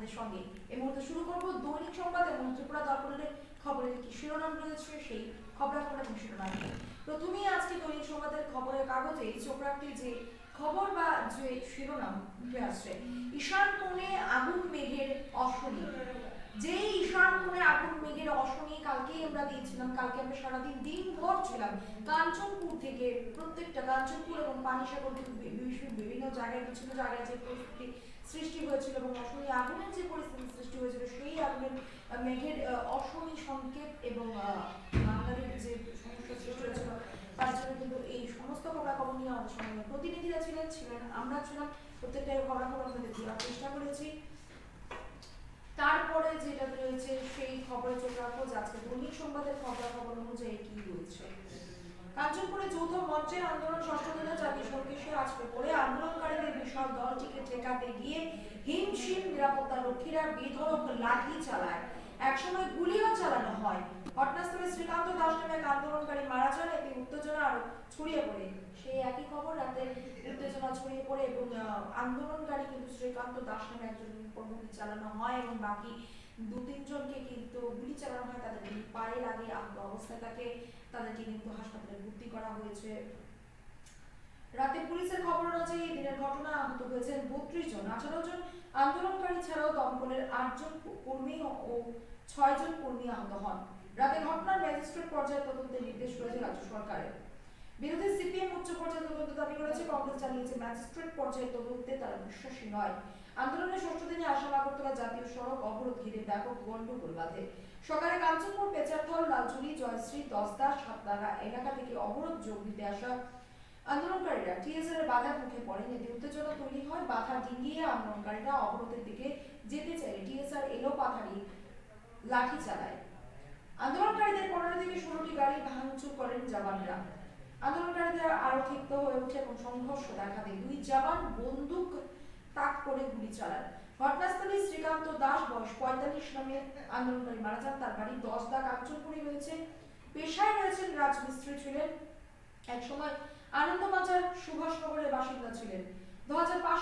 আপনাদের সঙ্গে এই মুহূর্তে শুরু করব দৈনিক সংবাদ এবং ত্রিপুরা দর্পণের খবরের কি শিরোনাম রয়েছে সেই খবরাখবর এবং শিরোনাম। প্রথমেই আজকে দৈনিক সংবাদের খবরের কাগজে চোখ যে খবর বা যে শিরোনাম উঠে আসছে, ঈশান কোণে আগুন মেঘের অশনি যে ঈশান কোণে আগুন মেঘের অশনি কালকেই আমরা দিয়েছিলাম কালকে আমরা সারাদিন দিন ভর ছিলাম কাঞ্চনপুর থেকে প্রত্যেকটা কাঞ্চনপুর এবং পানিসাগর থেকে বিভিন্ন জায়গায় কিছু জায়গায় যে পরিস্থিতি সৃষ্টি হয়েছিল এবং অশনি আগুনের যে পরিস্থিতি সৃষ্টি হয়েছিল, সেই আগুনের মেঘের অশনি সংকেত এবং বাঙালির যে সমস্যা সৃষ্টি হয়েছিল, তার জন্য কিন্তু এই সমস্ত খবরাখবর নিয়ে আমাদের সঙ্গে প্রতিনিধিরা ছিলেন ছিলেন, আমরা ছিলাম। প্রত্যেকটা খবরাখবর আপনাদের দেওয়ার চেষ্টা করেছি। তারপরে যেটা রয়েছে, সেই খবরে চোখ রাখব যে আজকে দৈনিক সংবাদের খবরাখবর অনুযায়ী কি রয়েছে। কাঞ্চনপুরে যৌথ মঞ্চের আন্দোলন ষষ্ঠ দিনে জাতীয় সঙ্গীতে আজকে করে আন্দোলনকারীদের বিশাল দলটিকে ঠেকাতে গিয়ে হিমশিম নিরাপত্তা রক্ষীরা বেধড়ক লাঠি চালায়। একসময় গুলিও চালানো হয়। ঘটনাস্থলে শ্রীকান্ত দাস নামে এক আন্দোলনকারী মারা যান, এতে উত্তেজনা আরও ছড়িয়ে পড়ে। সেই একই খবর রাতে উত্তেজনা ছড়িয়ে পড়ে এবং আন্দোলনকারী কিন্তু শ্রীকান্ত দাস নামে একজন চালানো হয় এবং বাকি দু তিনজনকে কিন্তু গুলি চালানো হয়, তাদের পায়ে লাগে আহত অবস্থায় তাকে তাদেরকে কিন্তু হাসপাতালে ভর্তি করা হয়েছে। রাতে পুলিশের খবর অনুযায়ী এই দিনের ঘটনা আহত হয়েছেন বত্রিশ জন। আঠারো জন আন্দোলনকারী ছাড়াও দমকলের আটজন কর্মী ও ছয় জন কর্মী আহত হন। রাতে ঘটনার ম্যাজিস্ট্রেট পর্যায়ে তদন্তের নির্দেশ রয়েছে রাজ্য সরকারের। বিরোধী সিপিএম উচ্চ পর্যায়ে তদন্ত দাবি করেছে, কংগ্রেস জানিয়েছে, ম্যাজিস্ট্রেট পর্যায়ে তদন্তে তারা বিশ্বাসী নয়। আন্দোলনের ষষ্ঠ দিনে আসাম, আগরতলা জাতীয় সড়ক অবরোধ ঘিরে ব্যাপক গন্ডগোল বাধে। সকালে কাঞ্চনপুর, পেচারথল লালচুরি জয়শ্রী দশদা সাতনাগা এলাকা থেকে অবরোধ যোগ দিতে আসা আন্দোলনকারীরা টিএসআর বাধার মুখে পড়েন। এতে উত্তেজনা তৈরি হয়, বাধা ডিঙিয়ে আন্দোলনকারীরা অবরোধের দিকে যেতে চাইলে টিএসআর এলো পাথারি লাঠি চালায়। আন্দোলনকারীদের পনেরো থেকে ষোলোটি গাড়ি ভাঙচুর করেন জওয়ানরা। আন্দোলনকারীদের আরও ক্ষিপ্ত হয়ে ওঠে এবং সংঘর্ষ দেখা দেয়। দুই জওয়ান বন্দুক তাক করে গুলি চালান। ঘটনাস্থলে শ্রীকান্ত দাস, বয়স পঁয়তাল্লিশ, নামে আন্দোলনকারী মারা যান। তার বাড়ি দশ দা কাঞ্চনপুরে রয়েছে। পেশায় রয়েছেন রাজমিস্ত্রি ছিলেন। একসময় আনন্দবাজার সুভাষনগরের বাসিন্দা ছিলেন। দু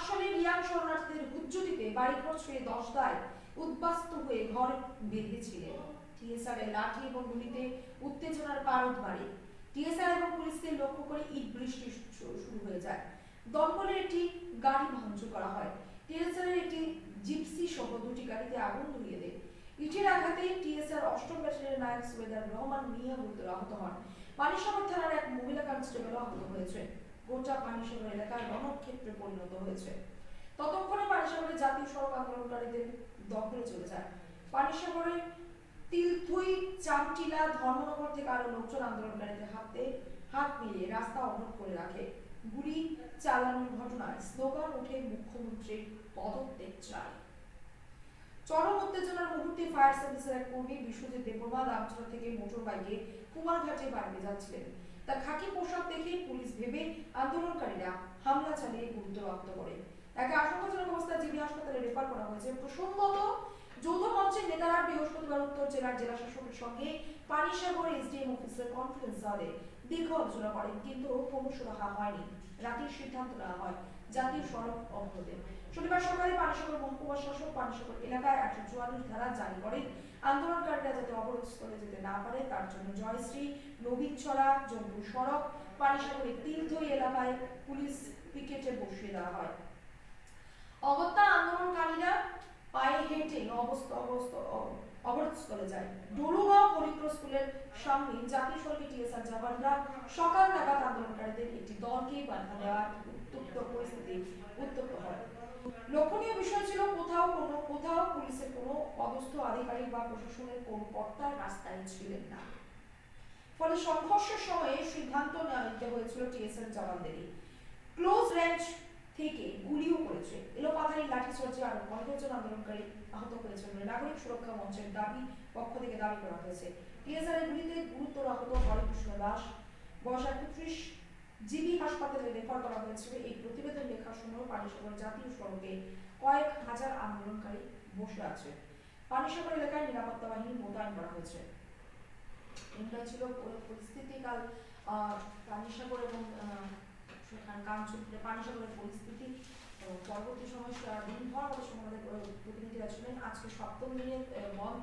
সালে রিয়াং শরণার্থীদের হুজ্জুতিতে বাড়িঘর ছেড়ে দশদায় উদ্বাস্ত হয়ে ঘর বেঁধেছিলেন। টিএসআর এর লাঠি এবং গুলিতে উত্তেজনার পারদ বাড়ে। টিএসআর এবং পুলিশকে লক্ষ্য করে ইট বৃষ্টি শুরু হয়ে যায়। দমকলের একটি গাড়ি ভাঙচুর করা হয়। টিএসআর এর একটি জিপসি সহ দুটি গাড়িতে আগুন ধরিয়ে দেয়। ইটের আঘাতে টিএসআর অষ্টম ব্যাটালিয়নের নায়ক সুবেদার রহমান মিয়া গুরুতর আহত হন। পানিসাগর থানার এক মহিলা কনস্টেবল আহত হয়েছে। গোটা পানিসাগর এলাকা রণক্ষেত্রে পরিণত হয়েছে। ততক্ষণে পানিসাগরে জাতীয় সড়ক আন্দোলনকারীদের দখলে চলে যায়। পানিসাগরে তিলথুই চামটিলা, ধর্মনগর থেকে আরও লোকজন আন্দোলনকারীদের হাতে হাত মিলিয়ে রাস্তা অবরোধ করে রাখে। গুলি চালানোর ঘটনায় স্লোগান উঠে মুখ্যমন্ত্রীর পদত্যাগ চায় চরম উত্তেজনার মুহূর্তে ফায়ার সার্ভিসের এক কর্মী বিশ্বজিৎ দেববর্মা রামচরা থেকে মোটর বাইকে কুমারঘাটে বাড়িতে যাচ্ছিলেন। তার খাকি পোশাক দেখে পুলিশ ভেবে আন্দোলনকারীরা হামলা চালিয়ে গুরুতর আহত করে। তাকে আশঙ্কাজনক অবস্থায় জিবি হাসপাতালে রেফার করা হয়েছে। প্রসঙ্গত, যৌথ মঞ্চের নেতারা বৃহস্পতিবার উত্তর জেলার জেলা শাসকের সঙ্গে পানিসাগর এসডিএম অফিসের কনফারেন্স হলে দীর্ঘ আলোচনা করেন, কিন্তু ক্রমশ রাখা হয়নি। রাতের সিদ্ধান্ত নেওয়া হয়, জাতীয় সড়ক অবরোধে। শনিবার সকালে পানিসাগর মহকুমা শাসক পানিসাগর এলাকায় একশো চুয়াল্লিশ ধারা জারি করেন। আন্দোলনকারীরা যাতে অবরোধ স্থলে যেতে না পারে, তার জন্য জয়শ্রী, নবীনছড়া জম্মু সড়ক, পানিসাগরের তিলথই এলাকায় পুলিশ পিকেটে বসিয়ে দেওয়া হয়। অগত্যা আন্দোলনকারীরা পায়ে হেঁটে অবস্থা অবস্থা অবরোধ স্থলে যায়। ডলুগাঁও হরিপুর স্কুলের সামনে জাতীয় সড়কে টিএসআর জওয়ানরা সকাল নাগাদ আন্দোলনকারীদের একটি দলকে বাধা দেওয়ার উত্তপ্ত পরিস্থিতি উত্তপ্ত হয়। লক্ষণীয় বিষয় ছিল কোথাও কোনো, কোথাও পুলিশের কোনো পদস্থ আধিকারিক বা প্রশাসনের কোনো কর্তা রাস্তায় ছিলেন না। ফলে সংঘর্ষের সময়ে সিদ্ধান্ত নেওয়া হয়েছিল টিএসএর জওয়ানদেরই। ক্লোজ রেঞ্জ থেকে গুলিও করেছে। এলোপাথারি লাঠিচার্জে আরও পনেরো জন আন্দোলনকারী আহত হয়েছে বলে নাগরিক সুরক্ষা মঞ্চের দাবি পক্ষ থেকে দাবি করা হয়েছে। টিএসআর এর গুলিতে গুরুতর আহত হরেকৃষ্ণ দাস বয়স একত্রিশ জিবি হাসপাতালে রেফার করা হয়েছিল। এই প্রতিবেদন লেখার সময় পানিসাগর জাতীয় সড়কে কয়েক হাজার আন্দোলনকারী বসে আছে। পানিসাগর এলাকায় নিরাপত্তা বাহিনী মোতায়েন করা হয়েছে। এটা ছিল পুরো পরিস্থিতি পানিসাগর এবং আহ, সেখানে কাঞ্চনপুরে পানিসাগরের পরিস্থিতি। পরবর্তী সময় দিনভর আমাদের সঙ্গে আমাদের প্রতিনিধিরা ছিলেন। আজকে সপ্তম আহ, বন্ধ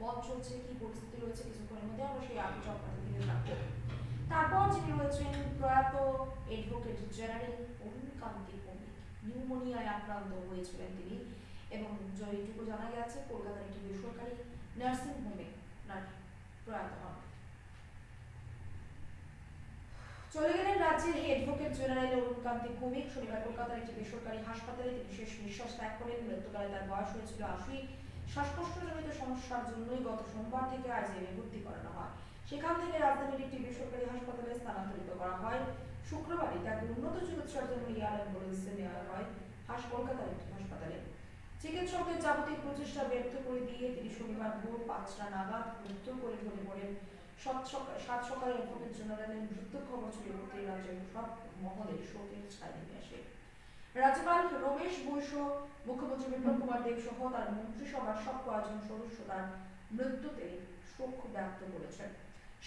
বন্ধ চলছে কি পরিস্থিতি রয়েছে কিছুক্ষণের মধ্যে আমরা সেই আপডেট আপনাদের দিকে থাকব তারপর যিনি রয়েছেন প্রয়াত এডভোকেট জেনারেল অরুণ কান্তি নিউমোনিয়ায় আক্রান্ত হয়েছিলেন তিনি এবং যেটুকু জানা গেছে কলকাতার একটি বেসরকারি নার্সিং হোমে প্রয়াত হন। চলে গেলেন রাজ্যের অ্যাডভোকেট জেনারেল অরুণ কান্তি ভৌমিক শনিবার কলকাতার একটি বেসরকারি হাসপাতালে তিনি শেষ নিঃশ্বাস ত্যাগ করেন। মৃত্যুকালে তার বয়স হয়েছিল আশি। শ্বাসকষ্টজনিত সমস্যার জন্যই গত সোমবার থেকে আইজিএমে ভর্তি করানো হয়। সেখান থেকে রাজধানীর একটি বেসরকারি হাসপাতালে স্থানান্তরিত করা হয়। শুক্রবারই তাকে উন্নত চিকিৎসার জন্য ইয়ার অ্যাম্বুলেন্সে নেওয়া হয় হাস কলকাতার একটি হাসপাতালে। চিকিৎসকদের যাবতীয় প্রচেষ্টা ব্যর্থ করে দিয়ে তিনি শনিবার ভোর পাঁচটা নাগাদ মৃত্যু করে ঢলে পড়েন। সাত সকাল অ্যাডভোকেট জেনারেলের মৃত্যুর খবর ছড়িয়ে রাজ্যের সব মহলে শোকের ছায়া নেমে আসে। রাজ্যপাল রমেশ বৈশ মুখ্যমন্ত্রী বিপ্লব কুমার দেব সহ তার মন্ত্রিসভার সব কয়েকজন সদস্য তার মৃত্যুতে শোক ব্যক্ত করেছেন।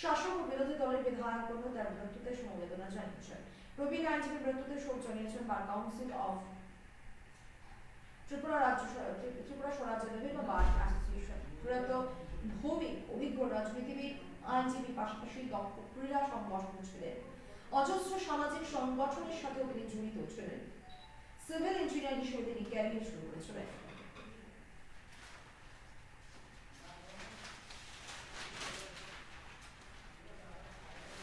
শাসক ও বিরোধী দলের বিধায়কগণ তার মৃত্যুতে সমবেদনা জানিয়েছেন। প্রবীণ আইনজীবীর মৃত্যুতে শোক জানিয়েছেন বার কাউন্সিল অফ ত্রিপুরা রাজ্য ত্রিপুরা স্বরাজ্য বিভিন্ন বার অ্যাসোসিয়েশন প্রয়াত অভিজ্ঞ রাজনীতিবিদ আইনজীবী পাশাপাশি দক্ষ ক্রীড়া সংগঠন ছিলেন। অজস্র সামাজিক সংগঠনের সাথেও তিনি জড়িত ছিলেন। সিভিল ইঞ্জিনিয়ার হিসেবে তিনি ক্যারিয়ার শুরু করেছিলেন।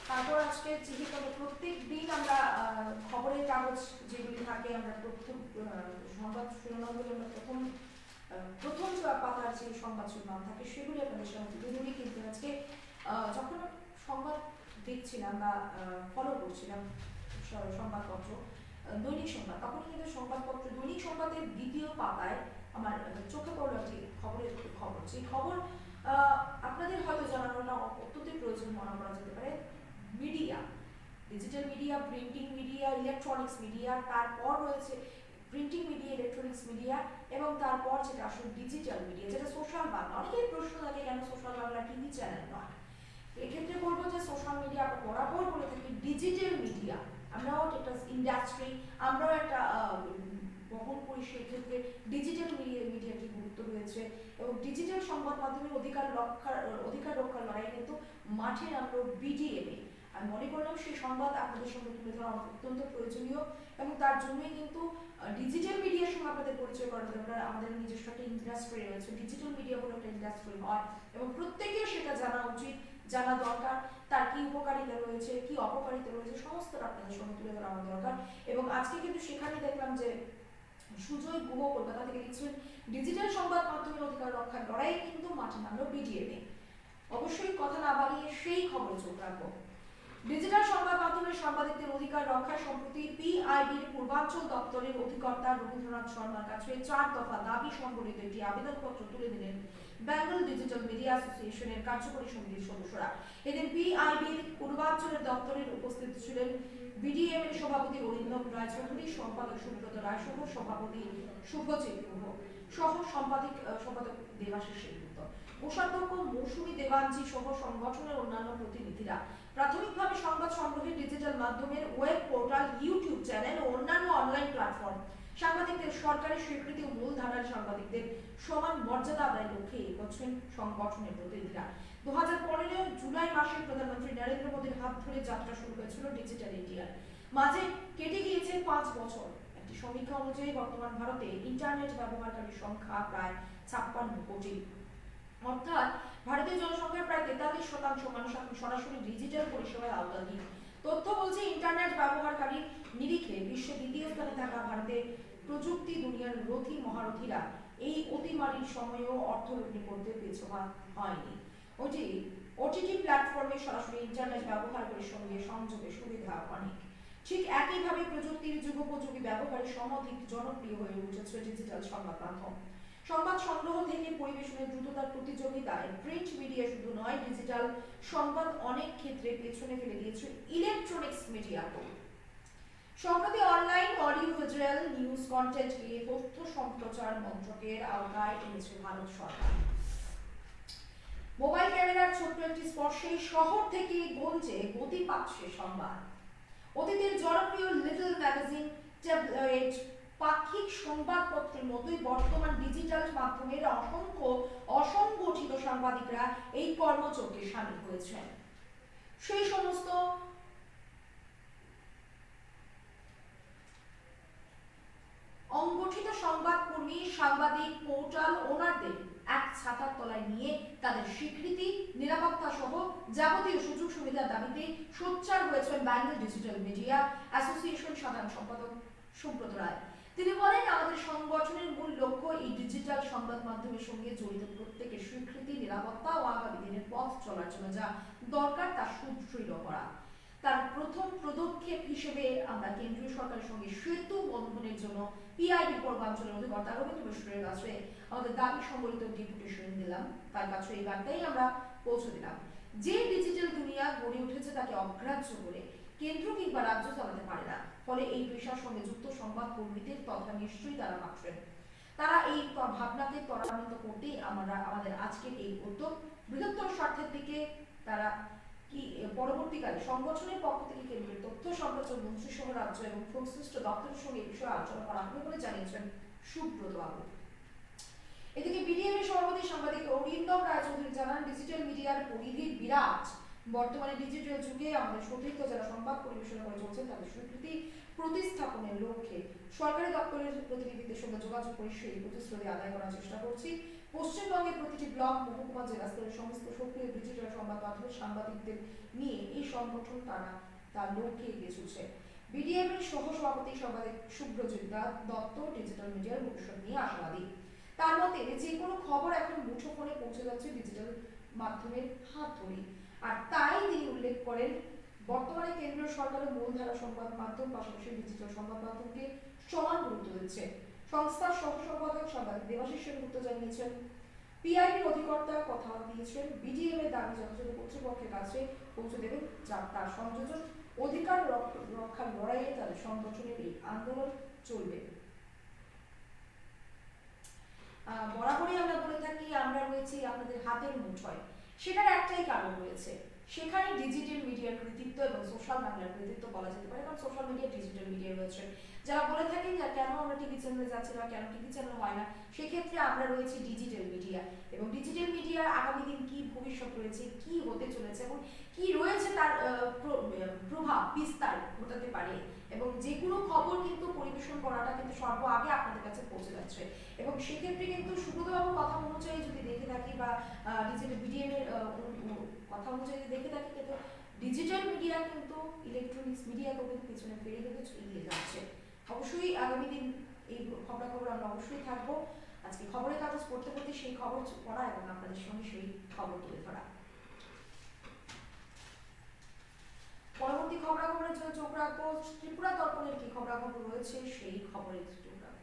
তারপর আজকে যেহেতু প্রত্যেক দিন আমরা খবরের কাগজ যেগুলি থাকে, আমরা প্রথম সংবাদ শিরোনামগুলো আমরা প্রথম প্রথম পাতার যে সংবাদ শিরোনাম থাকে, সেগুলি আপনাদের তুলে কিন্তু আজকে যখন সংবাদ দেখছিলাম বা ফলো করছিলাম সংবাদপত্র দৈনিক সংবাদ তখন কিন্তু সংবাদপত্র, দৈনিক সংবাদের দ্বিতীয় পাতায় আমার চোখে পড়ল একটি খবরের খবর। সেই খবর আপনাদের হয়তো জানানোটা অত্যন্ত প্রয়োজন মনে করা যেতে পারে। Media, digital media, printing media, electronics media, তারপর রয়েছে প্রিন্টিং মিডিয়া, ইলেকট্রনিক্স মিডিয়া এবং তারপর যেটা আসলে ডিজিটাল মিডিয়া, যেটা সোশ্যাল বাংলা। অনেকেই প্রশ্ন থাকে, কেন সোশ্যাল বাংলা টিভি চ্যানেল নয়? এক্ষেত্রে বলব যে সোশ্যাল মিডিয়া আমরা বরাবর বলে থাকি ডিজিটাল মিডিয়া আমরাও একটা ইন্ডাস্ট্রি আমরাও একটা বহন করি সেক্ষেত্রে ডিজিটাল মিডিয়া মিডিয়ার কি গুরুত্ব রয়েছে। এবং ডিজিটাল সংবাদ মাধ্যমের অধিকার রক্ষার অধিকার রক্ষার লড়াই কিন্তু মাঠে নামলো বিডিএমে আমি মনে করলাম সেই সংবাদ আপনাদের সঙ্গে তুলে ধরা অত্যন্ত প্রয়োজনীয় এবং তার জন্যই কিন্তু ডিজিটাল মিডিয়ার সঙ্গে আপনাদের পরিচয় করা দরকার আমাদের নিজস্ব একটা ইন্ডাস্ট্রি রয়েছে। ডিজিটাল মিডিয়া বলে একটা ইন্ডাস্ট্রি হয় এবং প্রত্যেকের সেটা জানা উচিত। জানা দরকার, তার কি উপকারিতা রয়েছে, কি অপকারিতা রয়েছে, সমস্তটা আপনাদের সঙ্গে তুলে ধরা আমার দরকার। এবং আজকে কিন্তু সেখানে দেখলাম যে সুজয় গুহ কলকাতা থেকে লিখছেন, ডিজিটাল সংবাদ মাধ্যমের অধিকার রক্ষার লড়াই কিন্তু মাঠে নামলো বিডিএমে অবশ্যই কথা না বাড়িয়ে সেই খবরে চোখ রাখব। ডিজিটাল সংবাদ মাধ্যমের সাংবাদিকদের অধিকার রক্ষা সম্প্রতি পিআইবির পূর্বাঞ্চল দপ্তরের অধিকর্তা রবীন্দ্রনাথ শর্মার কাছে চার দফা দাবি সংবলিত একটি আবেদনপত্র তুলে দিলেন বেঙ্গল ডিজিটাল মিডিয়া অ্যাসোসিয়েশনের কার্যকরী সমিতির সদস্যরা এদিন পিআইবির পূর্বাঞ্চলের দপ্তরের উপস্থিত ছিলেন। বিডিএম এর সভাপতি অরিন্দম রায় চৌধুরী, সম্পাদক সুব্রত রায় সহ সভাপতি শুভজিৎ গুহ সহ সম্পাদক সম্পাদক দেবাশিস সেনগুপ্ত। কোষাধ্যক্ষ মৌসুমী দেবাঞ্জি সহ সংগঠনের অন্যান্য প্রতিনিধিরা প্রাথমিকভাবে সংবাদ সংগ্রহের ডিজিটাল মাধ্যমের ওয়েব পোর্টাল, ইউটিউব চ্যানেল ও অন্যান্য অনলাইন প্ল্যাটফর্ম সাংবাদিকদের সরকারি স্বীকৃতি ও মূলধারার সাংবাদিকদের সমান মর্যাদা আদায় লক্ষ্যে এগোচ্ছেন সংগঠনের প্রতিনিধিরা। দু হাজার পনেরো জুলাই মাসে প্রধানমন্ত্রী নরেন্দ্র মোদীর হাত ধরে যাত্রা শুরু হয়েছিল ডিজিটাল ইন্ডিয়ার। মাঝে কেটে গিয়েছে পাঁচ বছর। একটি সমীক্ষা অনুযায়ী বর্তমান ভারতে ইন্টারনেট ব্যবহারকারীর সংখ্যা প্রায় ছাপ্পান্ন কোটি। অর্থাৎ ভারতীয় জনসংখ্যার প্রায় তেতাল্লিশ শতাংশ মানুষ এখন সরাসরি ডিজিটাল পরিষেবার আওতাধীন। তথ্য বলছে ইন্টারনেট ব্যবহারকারী নিরিখে বিশ্বে দ্বিতীয় স্থানে থাকা ভারতের প্রযুক্তি দুনিয়ার রথী মহারথীরা এই অতিমারির সময়েও অর্থলগ্নি করতে পেছোয়া হয়নি। ওটি ওটিটি প্ল্যাটফর্মে সরাসরি ইন্টারনেট ব্যবহারকারীর সঙ্গে সংযোগের সুবিধা অনেক। ঠিক একইভাবে প্রযুক্তির যুগোপযোগী ব্যবহারে সমধিক জনপ্রিয় হয়ে উঠেছে ডিজিটাল সংবাদ মাধ্যম। সংবাদ সংগ্রহ থেকে পরিবেশনের দ্রুততার প্রতিযোগিতায় প্রিন্ট মিডিয়া শুধু নয় ডিজিটাল সংবাদ অনেক ক্ষেত্রে পেছনে ফেলে দিয়েছে ইলেকট্রনিক্স মিডিয়াকেও সম্প্রতি অনলাইন অডিও ভিজুয়াল নিউজ কন্টেন্টকে তথ্য সম্প্রচার মন্ত্রকের আওতায় এনেছে ভারত সরকার। মোবাইল ক্যামেরার ছোট্ট একটি স্পর্শে শহর থেকে গঞ্জে গতি পাচ্ছে সংবাদ। অতীতের জনপ্রিয় লিটল ম্যাগাজিন সংবাদপত্রের মতোই বর্তমান ডিজিটাল মাধ্যমের অসংখ্য অসংগঠিত সাংবাদিকরা এই কর্মচক্রে সামিল হয়েছেন। সেই সমস্ত অঙ্গঠিত সংবাদকর্মী, সাংবাদিক, পোর্টাল ওনারদের এক ছাতার তলায় নিয়ে তাদের স্বীকৃতি, নিরাপত্তা সহ যাবতীয় সুযোগ সুবিধার দাবিতে সোচ্চার হয়েছেন ব্যাঙ্গল ডিজিটাল মিডিয়া অ্যাসোসিয়েশন সাধারণ সম্পাদক সুব্রত রায়। তিনি বলেন, আমাদের সংগঠনের মূল লক্ষ্য এই ডিজিটাল সংবাদ মাধ্যমের সঙ্গে জড়িত প্রত্যেকের স্বীকৃতি, নিরাপত্তা ও আগামী দিনের পথ চলার জন্য যা দরকার তা সুদৃঢ় করা। তার প্রথম পদক্ষেপ হিসেবে আমরা কেন্দ্রীয় সরকারের সঙ্গে সেতু বন্ধনের জন্য পিআইবি পূর্বাঞ্চলের অধিকর্তা রবীন্দ্র মিশ্রের কাছে আমাদের দাবি সম্বলিত ডেপুটেশন দিলাম। তার কাছে এই বার্তাই আমরা পৌঁছে দিলাম। যে ডিজিটাল দুনিয়া গড়ে উঠেছে তাকে অগ্রাহ্য করে কেন্দ্র কিংবা রাজ্য চালাতে পারে না। ফলে এই পেশার সঙ্গে যুক্ত সংবাদ কর্মীদের তথা নিশ্চয়ই তারা ভাবছেন। তারা এই ভাবনাকে ত্বরান্বিত করতেই আমরা, আমাদের আজকের এই উদ্যোগ বৃহত্তর স্বার্থের দিকে তারা কি, পরবর্তীকালে সংগঠনের পক্ষ থেকে কেন্দ্রের তথ্য সম্প্রচার মন্ত্রী সহ রাজ্য এবং সংশ্লিষ্ট দপ্তরের সঙ্গে এই বিষয়ে আলোচনা করা হবে বলে জানিয়েছেন সুব্রত বাবু। এদিকে বিডিএম এর সভাপতি সাংবাদিক অরিন্দম রায়চৌধুরী জানান, ডিজিটাল মিডিয়ার পরিধি বিরাট বর্তমানে ডিজিটাল যুগে আমাদের সতীর্থ যারা সংবাদ পরিবেশনা করে চলছেন, তাদের স্বীকৃতি প্রতিস্থাপনের লক্ষ্যে সরকারি দপ্তরের প্রতিনিধিদের সঙ্গে যোগাযোগ করে সেই প্রতিশ্রুতি আদায় করার চেষ্টা করছি। পশ্চিমবঙ্গের প্রতিটি ব্লক, মহকুমা, জেলা স্তরের সমস্ত সক্রিয় ডিজিটাল সংবাদ মাধ্যমের সাংবাদিকদের নিয়ে এই সংগঠন তারা তার লক্ষ্যে এগিয়ে চলছে। বিডিএম এর সহ সভাপতি সাংবাদিক শুভ্রজিৎ দত্ত ডিজিটাল মিডিয়ার ভবিষ্যৎ নিয়ে আশাবাদী। তার মতে, যে কোনো খবর এখন মুঠো ফোনে পৌঁছে যাচ্ছে ডিজিটাল মাধ্যমের হাত ধরে আর তাই তিনি উল্লেখ করেন, বর্তমানে কেন্দ্রীয় সরকারের মূলধারা সংবাদ মাধ্যম, পাশাপাশি ডিজিটাল সংবাদ মাধ্যমকে সমান গুরুত্ব দিচ্ছে সংস্থার সহ সম্পাদক সাংবাদিক দেবাশিস সেনগুপ্ত জানিয়েছেন পিআইবির অধিকর্তা কথা দিয়েছেন বিডিএম এর দাবি যথাযথ কর্তৃপক্ষের কাছে পৌঁছে দেবেন, যা তার সংযোজন, অধিকার রক্ষার লড়াইয়ে তাদের সংগঠনের এই আন্দোলন চলবে। বরাবরই আমরা বলে থাকি, আমরা রয়েছি আপনাদের হাতের মুঠোয়। সেটার একটাই কারণ রয়েছে। সেখানে ডিজিটাল মিডিয়ার কৃতিত্ব এবং সোশ্যাল মিডিয়ার কৃতিত্ব বলা যেতে পারে, কারণ সোশ্যাল মিডিয়া ডিজিটাল মিডিয়া রয়েছে। যারা বলে থাকেন যে কেন আমরা টিভি চ্যানেলে যাচ্ছি না? কেন টিভি চ্যানেল হয় না? সেক্ষেত্রে আমরা রয়েছি ডিজিটাল মিডিয়া এবং ডিজিটাল মিডিয়ার আগামী দিন কি ভবিষ্যৎ রয়েছে, কি হতে চলেছে এবং কি রয়েছে তার প্র- প্রভাব বিস্তার ঘটাতে পারে এবং যে কোনো খবর কিন্তু পরিবেশন করাটা কিন্তু সর্ব আগে আপনাদের কাছে পৌঁছে যাচ্ছে। এবং সেক্ষেত্রে কিন্তু সুব্রতবাবুর কথা অনুযায়ী যদি দেখে থাকি বা ডিজিটাল অনু- কথা অনুযায়ী দেখে থাকি, কিন্তু ডিজিটাল মিডিয়া কিন্তু ইলেকট্রনিক্স মিডিয়াকে কিন্তু পিছনে ফেলে কিন্তু এগিয়ে যাচ্ছে। অবশ্যই আগামী দিন এই খবরাখবর আমরা অবশ্যই থাকব। আজকে খবরের কাগজ পড়তে পড়তে সেই খবর পড়া এবং আপনাদের সঙ্গে সেই খবর তুলে ধরা। পরবর্তী খবরাখবরের জন্য চোখ রাখব। ত্রিপুরা দর্পণের কি খবরাখবর রয়েছে সেই খবরে চোখ রাখব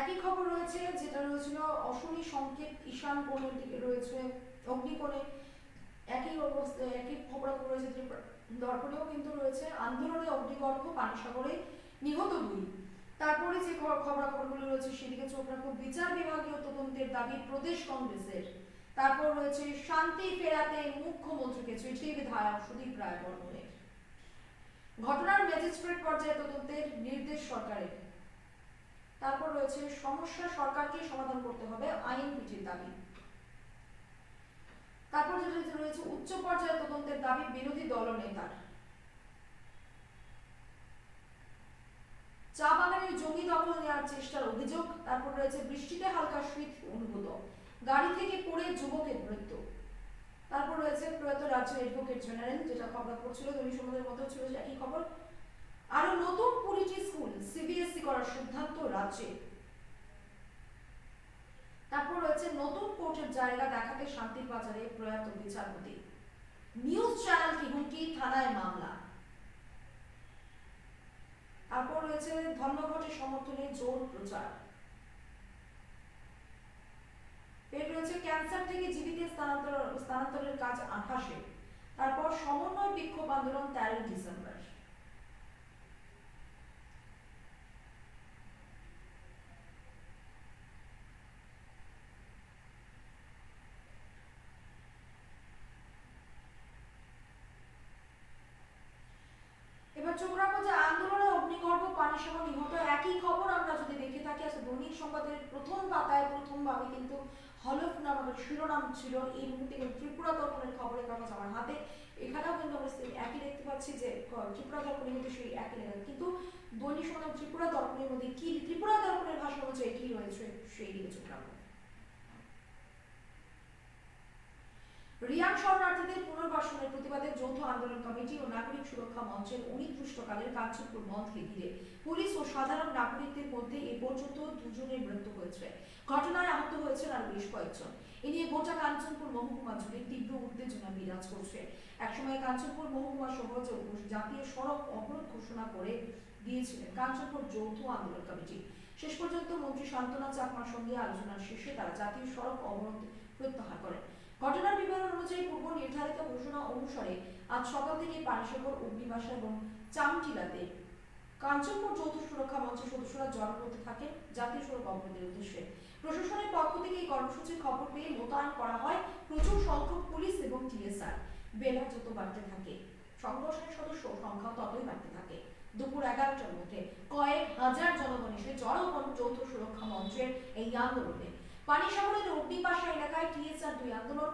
একই খবর রয়েছে রয়েছিল অশনি সংকেত ঈশান কোণের দিকে রয়েছে, অগ্নিকোণে একই অবস্থা, একই খবরাখবর রয়েছে দর্পণেও কিন্তু রয়েছে। আন্দোলনে অগ্নিগর্ভ, পানিসাগরে নিহত দুই। তারপরে যে খবরাখবরগুলো রয়েছে, সেদিকে চোখ রাখব বিচার বিভাগীয় তদন্তের দাবি প্রদেশ কংগ্রেসের। তারপর রয়েছে, শান্তি ফেরাতে মুখ্যমন্ত্রীকে চিঠি বিধায়ক সুদীপ রায় বর্মনের ঘটনার ম্যাজিস্ট্রেট পর্যায়ে তদন্তের নির্দেশ সরকারের। তারপর রয়েছে সমস্যা সরকারকে সমাধান করতে হবে আইন পিঠির দাবি। তারপর যেটা রয়েছে উচ্চ পর্যায়ে তদন্তের দাবি বিরোধী দল দলনেতার চা বাগানের জমি দখল নেওয়ার চেষ্টার অভিযোগ, তারপর রয়েছে বৃষ্টিতে হালকা শীত অনুভূত, গাড়ি থেকে পড়ে যুবকের মৃত্যু। তারপর রয়েছে প্রয়াত রাজ্য অ্যাডভোকেট জেনারেল যেটা খবর পড়ছিল দুই সমাজের মতো ছিল যে একই খবর। আরও নতুন কুড়িটি স্কুল সিবিএসসি করার সিদ্ধান্ত রাজ্যে। তারপর রয়েছে নতুন কোর্টের জায়গা দেখাতে শান্তির বাজারে প্রয়াত বিচারপতি। নিউজ চ্যানেল কি হুমকি থানায় মামলা। তারপর রয়েছে ধর্মঘটের সমর্থনে জোর প্রচার। এর রয়েছে ক্যান্সার থেকে জীবিত স্থানান্তর, স্থানান্তরের কাজ আঠাশে তারপর সমন্বয় বিক্ষোভ আন্দোলন তেরোই ডিসেম্বর এবার চোখ রাখব যে আন্দোলনে অগ্নিগর্ভ পানি সহ নিহত একই খবর আমরা যদি দেখে থাকি আজকে দৈনিক সংবাদের প্রথম পাতায় প্রথমভাবে কিন্তু হলফ নামক শিরোনাম ছিল এই মুহূর্তে কিন্তু ত্রিপুরা খবরের কাগজ আমার হাতে। এখানেও কিন্তু আমরা একই দেখতে পাচ্ছি যে ত্রিপুরা সেই একই লেখা। কিন্তু দৈনিক ত্রিপুরা দর্পণের মধ্যে কি ত্রিপুরা দর্পণের ভাষা কি রয়েছে, সেই রিয়াং শরণার্থীদের পুনর্বাসনের প্রতিবাদে যৌথ আন্দোলন কমিটি ও নাগরিক সুরক্ষা মঞ্চের অনির্দিষ্টকালের কাঞ্চনপুর বন্ধকে ঘিরে পুলিশ ও সাধারণ নাগরিকদের মধ্যে এ পর্যন্ত দুজনের মৃত্যু হয়েছে। ঘটনায় আহত হয়েছেন আরও বেশ কয়েকজন। এ নিয়ে গোটা কাঞ্চনপুর মহকুমা জুড়ে তীব্র উত্তেজনা বিরাজ করছে। একসময় কাঞ্চনপুর মহকুমা যে জাতীয় সড়ক অবরোধ ঘোষণা করে দিয়েছিলেন কাঞ্চনপুর যৌথ আন্দোলন কমিটি। শেষ পর্যন্ত মন্ত্রী শান্তনা চাকমার সঙ্গে আলোচনার শেষে তারা জাতীয় সড়ক অবরোধ প্রত্যাহার করেন। ঘটনার বিবরণ অনুযায়ী পূর্ব নির্ধারিত ঘোষণা অনুসারে আজ সকাল থেকে পানিসাগর, অগ্নিবাসা এবং চামটিলাতে কাঞ্চনপুর যৌথ সুরক্ষা মঞ্চের সদস্যরা জড়ো হতে থাকে জাতীয় সড়ক অবরোধের উদ্দেশ্যে। প্রশাসনের পক্ষ থেকে এই কর্মসূচির খবর পেয়ে মোতায়েন করা হয় প্রচুর সংখ্যক পুলিশ এবং টিএসআর। বেলা যত বাড়তে থাকে। সংগঠনের সদস্য সংখ্যাও ততই বাড়তে থাকে। দুপুর এগারোটার মধ্যে কয়েক হাজার জনগণ এসে জড়ো হন যৌথ সুরক্ষা মঞ্চের এই আন্দোলনে। পানিসাগরের অগ্নিপাশা এলাকায় টিএসআর দুই আন্দোলন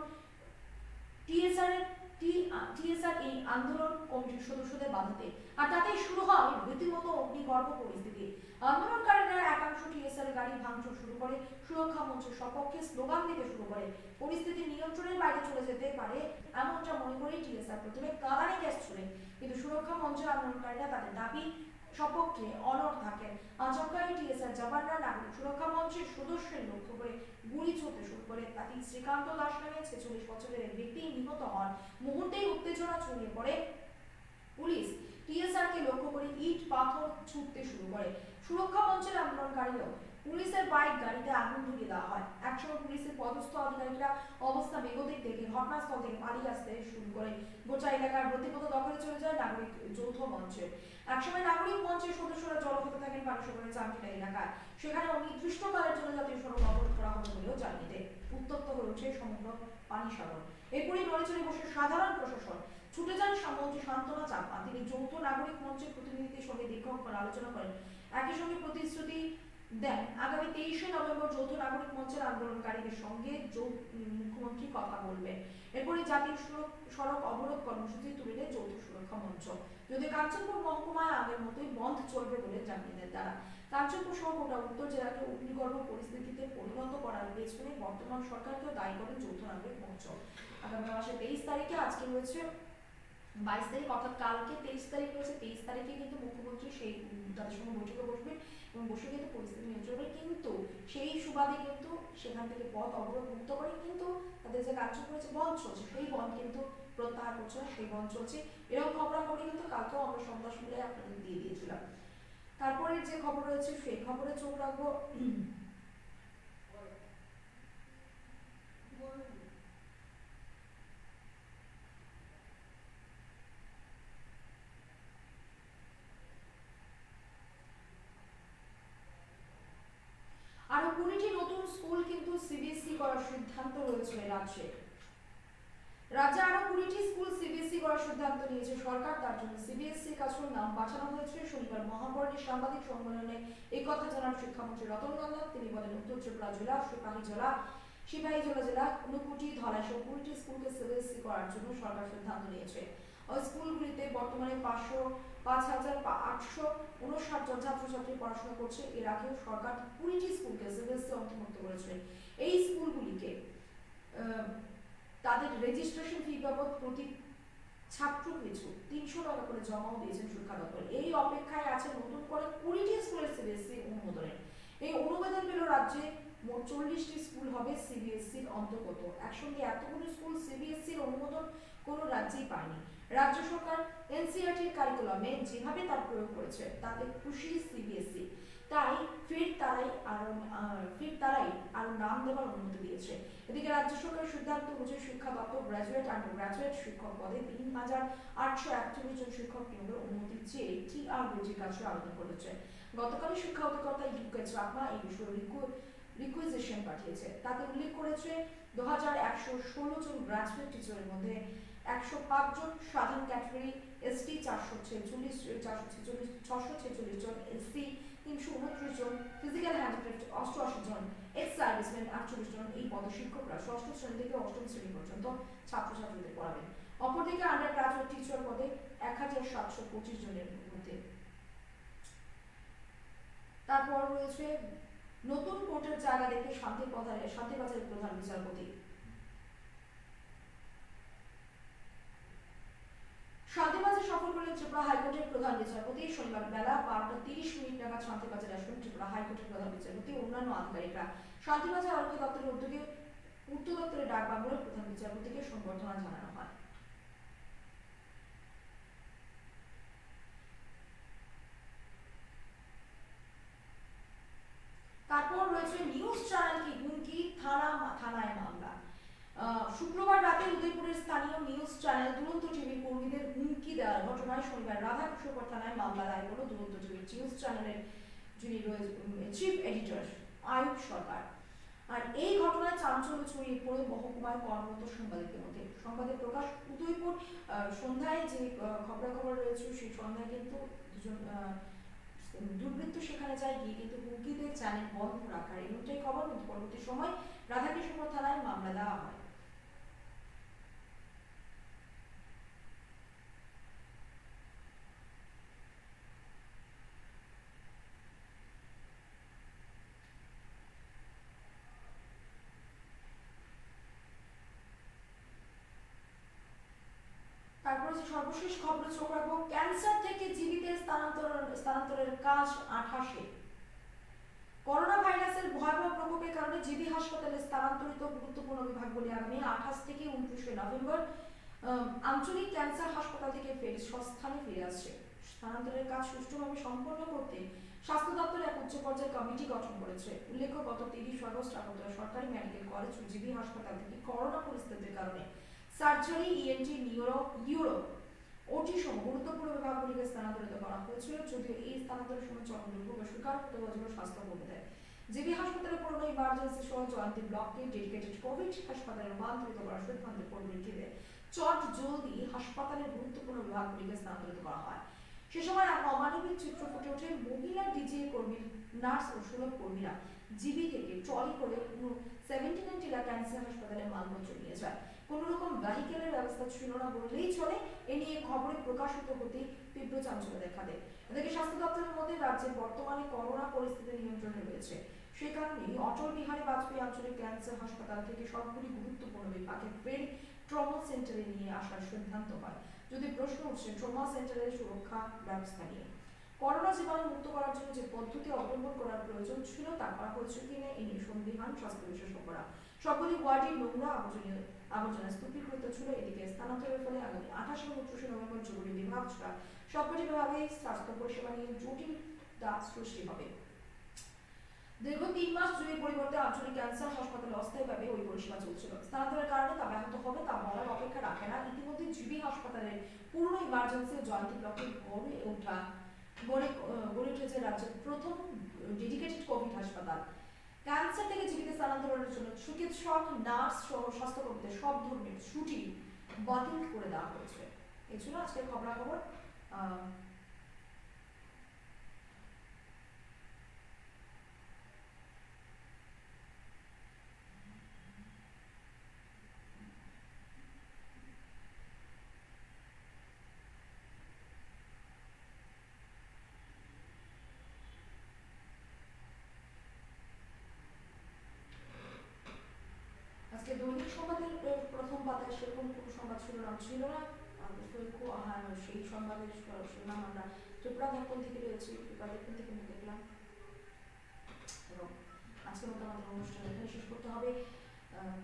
টিএসআর টিএসআর এই আন্দোলন কমিটির সদস্যদের বাধাতে। আর তাতেই শুরু হয় রীতিমতো অগ্নিগর্ভ পরিস্থিতি। আন্দোলনকারীরা একাংশ টিএসআর গাড়ি ভাঙচুর শুরু করে, সুরক্ষা মঞ্চের সপক্ষে স্লোগান দিতে শুরু করে। পরিস্থিতি নিয়ন্ত্রণের বাইরে চলে যেতে পারে এমনটা মনে করে টিএসআর প্রথমে কালারে গ্যাস ছুড়ে কিন্তু সুরক্ষা মঞ্চের আন্দোলনকারীরা তাদের দাবি সপক্ষে অনর থাকেন। আচমকা টিএসআর জওয়ানরা নাগরিক সুরক্ষা মঞ্চের সদস্যের লক্ষ্য করে গুলি ছুটতে শুরু করে তাতে শ্রীকান্ত দাস নামে ছেচল্লিশ বছরের এক ব্যক্তি নিহত হন। মুহূর্তেই উত্তেজনা ছড়িয়ে পড়ে পুলিশ। টিএসআর কে লক্ষ্য করে ইট পাথর ছুটতে শুরু করে। সুরক্ষা মঞ্চের আন্দোলনকারীরাও পুলিশের বাইক গাড়িতে আগুন ধরিয়ে দেওয়া হয়। একসময় পুলিশের পদস্থ আধিকারিকরা অবস্থা বেগতিক দেখে ঘটনাস্থল থেকে পালিয়ে আসতে শুরু করে। গোটা এলাকার প্রতিপদ দখলে চলে যায় নাগরিক যৌথ মঞ্চে। একসময় নাগরিক মঞ্চের সদস্যরা জড়ো হতে থাকেন পানিসাগরের চামটিলা এলাকায়। সেখানে অনির্দিষ্টকালের জন্য জাতীয় সড়ক অবরোধ করা হবে বলেও জানিয়ে দেয়। উত্তপ্ত হয়ে ওঠে সমগ্র পানিসাগর। এরপরই নড়ে চড়ে বসে সাধারণ প্রশাসন। ছুটে যান মন্ত্রী শান্তনা চাকমা তিনি যৌথ নাগরিক মঞ্চের প্রতিনিধিদের সঙ্গে দীর্ঘক্ষণ আলোচনা করেন। একই সঙ্গে প্রতিশ্রুতি দেন আগামী তেইশে নভেম্বর যৌথ নাগরিক মঞ্চের আন্দোলনকারীদের সঙ্গে মুখ্যমন্ত্রী কথা বলবেন এরপরে জাতীয় সড়ক- অবরোধ কর্মসূচি তুলে দেয় যৌথ সুরক্ষা মঞ্চ। যদি কাঞ্চনপুর মহকুমায় আগের মতোই বন্ধ চলবে বলে জানিয়ে দেন তারা। কাঞ্চনপুর সহ গোটা উত্তর জেলাকে অগ্নিগর্ভ পরিস্থিতিতে পরিণত করার পেছনে বর্তমান সরকারকেও দায়ী করেন যৌথ নাগরিক মঞ্চ। আগামী মাসের তেইশ তারিখে আজকে রয়েছে বাইশ তারিখ, অর্থাৎ কালকে তেইশ তারিখ রয়েছে, তেইশ তারিখে কিন্তু মুখ্যমন্ত্রী সেই তাদের সঙ্গে বৈঠকে বসবেন। এবং বসে কিন্তু পরিস্থিতি নিয়ন্ত্রণ করে কিন্তু সেই সুবাদে কিন্তু সেখান থেকে পথ অবরোধ মুক্ত করে কিন্তু তাদের যে কার্য করেছে বন্ধ চলছে। সেই বন্ধ কিন্তু প্রত্যাহার করছে না, সেই বন্ধ চলছে। এরকম খবরাখবর কিন্তু কালকেও আমরা সন্ত্রাস শুনে আপনাদের দিয়ে দিয়েছিলাম। তারপরে যে খবর রয়েছে, সেই খবরে চোখ রাখব আরও কুড়িটি নতুন স্কুল কিন্তু সিবিএসই করার সিদ্ধান্ত রয়েছে রাজ্যে আরও কুড়িটি স্কুল করার সিদ্ধান্ত নিয়েছে সরকার। তার জন্য নাম হয়েছে। শনিবার সাংবাদিক সম্মেলনে এই কথা জানান শিক্ষামন্ত্রী রতন নন্দন তিনি বলেন, উত্তর ত্রিপুরা জেলা, সিপাহী জেলা সিপাহী জেলা জেলা, ঊনকোটি কুড়িটি স্কুলকে করার জন্য সরকার সিদ্ধান্ত নিয়েছে। ওই স্কুলগুলিতে বর্তমানে পাঁচশো, পাঁচ হাজার আটশো উনষাট জন ছাত্রছাত্রী পড়াশোনা করছে। এর আগেও সরকার কুড়িটি স্কুলকে সিবিএসসি অন্তর্ভুক্ত করেছে। এই তাদের রেজিস্ট্রেশন ফি বাবদ প্রতি ছাত্র পিছু তিনশো টাকা করে জমাও দিয়েছেন শিক্ষা দপ্তর। এই অপেক্ষায় আছে নতুন করে কুড়িটি স্কুলের সিবিএসসি অনুমোদনের। এই অনুমোদন পেল রাজ্যে মোট চল্লিশটি স্কুল হবে সিবিএসসির অন্তর্গত। একসঙ্গে এতগুলো স্কুল সিবিএসসির অনুমোদন কোনো রাজ্যেই পায়নি। রাজ্য সরকার এনসিআরটির কারিকুলামে যেভাবে তার প্রয়োগ করেছে, তাতে খুশি সিবিএসই তাই ফের তারাই আরও ফের তারাই আরও নাম দেওয়ার অনুমতি দিয়েছে। এদিকে রাজ্য সরকার সিদ্ধান্ত অনুযায়ী শিক্ষা দপ্তর গ্রাজুয়েট আন্ডার গ্রাজুয়েট শিক্ষক পদে তিন হাজার আটশো একচল্লিশ জন শিক্ষক নিয়োগের অনুমতি চেয়ে টিআরবিটির কাছে আবেদন করেছে। গতকালই শিক্ষা অধিকর্তা ইউকে চাকমা এই বিষয়ে রিকুইজিশন পাঠিয়েছে। তাতে উল্লেখ করেছে দু হাজার একশো ষোলো জন গ্রাজুয়েট টিচারের মধ্যে একশো পাঁচ জন স্বাধীন ক্যাটাগরি এসটি চারশো ছেচল্লিশ চারশো ছেচল্লিশ, ছশো ছেচল্লিশ জন এসসি তিনশো উনত্রিশ জন ফিজিক্যাল হ্যান্ডিক্রাফট অষ্টআশি জন এক্স সার্ভিসম্যান আটচল্লিশ জন এই পদে শিক্ষকরা ষষ্ঠ শ্রেণি থেকে অষ্টম শ্রেণি পর্যন্ত ছাত্রছাত্রীদের পড়াবেন। অপরদিকে আন্ডার গ্রাজুয়েট টিচার পদে এক হাজার সাতশো পঁচিশ জনের মধ্যে তারপর রয়েছে নতুন কোর্টের জায়গা দেখে শান্তি বাজারে শান্তিবাজারের প্রধান বিচারপতি। শান্তিবাজার সফর করলেন ত্রিপুরা হাইকোর্টের প্রধান বিচারপতি। শনিবার বেলা বারোটা তিরিশ মিনিট নাগাদ শান্তিবাজার আসবেন ত্রিপুরা হাইকোর্টের প্রধান বিচারপতি অন্যান্য আধিকারিকরা। শান্তিবাজার আরক্ষী দপ্তরের উদ্যোগে উত্তর দপ্তরের ডাক বাংলার প্রধান বিচারপতিকে সংবর্ধনা জানানো হয় তারপর রয়েছে নিউজ চ্যানেলকে হুমকি থানা থানায় মামলা আহ, শুক্রবার রাতে উদয়পুরের স্থানীয় নিউজ চ্যানেল দুরন্ত টিভির কর্মীদের হুমকি দেওয়ার রাধাকৃষ্ণপুর থানায় মামলা দায়ের করল দুরন্ত টিভির নিউজ চ্যানেলের যিনি চিফ এডিটর আয়ুব সরকার। আর এই ঘটনায় চাঞ্চল্য ছড়িয়ে পড়ে মহকুমায় কর্মরত সাংবাদিকদের মধ্যে। সংবাদে প্রকাশ, উদয়পুর সন্ধ্যায় যে খবরাখবর রয়েছে, সেই সন্ধ্যায় কিন্তু দুজন দুর্বৃত্ত সেখানে যায়, গিয়ে কিন্তু হুমকিতে চ্যানেল বন্ধ রাখার। এমনটাই খবর কিন্তু পরবর্তী সময় রাধাকৃষ্ণপুর থানায় মামলা দেওয়া হয় তারপরে যে সর্বশেষ খবর চোখ রাখব ক্যান্সার থেকে জীবিতে স্থানান্তর, স্থানান্তরের কাজ আঠাশে। করোনা ভাইরাসের ভয়াবহ প্রকোপের কারণে জিবি হাসপাতালে স্থানান্তরিত গুরুত্বপূর্ণ বিভাগগুলি আগামী আঠাশ থেকে উনত্রিশে নভেম্বর আঞ্চলিক ক্যান্সার হাসপাতাল থেকে ফের স্বস্থানে ফিরে আসছে। স্থানান্তরের কাজ সুষ্ঠুভাবে সম্পন্ন করতে স্বাস্থ্য দপ্তর এক উচ্চ পর্যায়ের কমিটি গঠন করেছে। উল্লেখ্য, গত তিরিশ আগস্ট আগরতলা সরকারি মেডিকেল কলেজ ও জিবি হাসপাতাল থেকে করোনা পরিস্থিতির কারণে surgery ENT neuro uro OT সহ গুরুত্বপূর্ণ বিভাগগুলিকে স্থানান্তরিত করা হয়েছিল যদিও এই স্থানান্তরের সময় চরম দুর্ভোগ স্বীকার করতে হয়েছিল স্বাস্থ্য কর্মীদের জিবি হাসপাতালে পুরনো ইমার্জেন্সি সহ জয়ন্তী ব্লককে ডেডিকেটেড কোভিড হাসপাতালে রূপান্তরিত করার সিদ্ধান্তের পরিপ্রেক্ষিতে চট জলদি হাসপাতালের গুরুত্বপূর্ণ বিভাগগুলিকে স্থানান্তরিত করা হয়। সে সময় এক অমানবিক চিত্র ফুটে ওঠে মহিলা ডিজিএ কর্মীর, নার্স ও সুলভ কর্মীরা। জিবি থেকে ট্রলি করে সেভেন্টি নাইন জেলা ক্যান্সার হাসপাতালে মালপত্র নিয়ে যায়। কোনো রকম ভেহিকেলের ব্যবস্থা ছিল না বললেই চলে। এ নিয়ে খবরে প্রকাশিত হতেই তীব্র চাঞ্চল্য দেখা দেয়। এদিকে স্বাস্থ্য দপ্তরের মধ্যে রাজ্যে বর্তমানে করোনা পরিস্থিতি নিয়ন্ত্রণে রয়েছে। সে কারণেই অটল বিহারী বাজপেয়ী আঞ্চলিক ক্যান্সার হাসপাতাল থেকে সবগুলি গুরুত্বপূর্ণ বিভাগে ফের ট্রমা সেন্টারে নিয়ে আসার সিদ্ধান্ত হয় যদি প্রশ্ন উঠছে ট্রমা সেন্টারের সুরক্ষা ব্যবস্থা নিয়ে। করোনা জীবাণু মুক্ত করার জন্য যে পদ্ধতি অবলম্বন করার প্রয়োজন ছিল তা করা হয়েছে কিনা, এ নিয়ে সন্দিহান স্বাস্থ্য বিশেষজ্ঞরা। সবগুলি ওয়ার্ডে নোংরা, আবর্জনীয় আবর্জনা স্তূপীকৃত ছিল এদিকে স্থানান্তরের ফলে আগামী আঠাশে উনত্রিশে নভেম্বর জরুরি বিভাগ ছাড়া সবকটি বিভাগে স্বাস্থ্য পরিষেবা নিয়ে জটিলতা সৃষ্টি হবে। দীর্ঘ তিন মাস জুড়ে পরিবর্তে আঞ্চলিক ক্যান্সার হাসপাতালে অস্থায়ীভাবে ওই পরিষেবা চলছিল। স্থানান্তরের কারণে তা ব্যাহত হবে, তা বলার অপেক্ষা রাখে না। ইতিমধ্যে জিবি হাসপাতালের পুরনো ইমার্জেন্সি জয়ন্তী ব্লকে গড়ে ওঠা, গড়ে উঠেছে রাজ্যের প্রথম ডেডিকেটেড কোভিড হাসপাতাল। ক্যান্সার থেকে জীবিত স্থানান্তরের জন্য চিকিৎসক নার্স সহ স্বাস্থ্যকর্মীদের সব ধরনের ছুটি বাতিল করে দেওয়া হয়েছে। এছাড়া আজকের খবরাখবর আহ, আজকে দৈনিক সংবাদের আহ, প্রথম পাতায় সেরকম শিরোনাম ছিল না। সেই সংবাদের শ- শিরোনাম আমরা ত্রিপুরা দর্পণ থেকে পেয়েছি, ত্রিপুরা দর্পণ থেকে দেখলাম। এবং আজকের মতো আমাদের অনুষ্ঠান এখানে শেষ করতে হবে।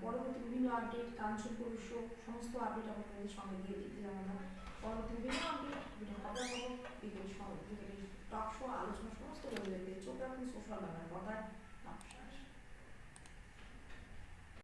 পরবর্তী বিভিন্ন আপডেট কাঞ্চনপুর বিশ্ব সমস্ত আপডেট আপনাদের সঙ্গে দিয়ে দিতে আমরা পরবর্তী বিভিন্ন আপডেট বিভিন্ন খবরাখবর বিকেল সব বিকেল টক শো আলোচনা, সমস্ত চোখ রাখুন সোশ্যাল বাংলার পর্দায়।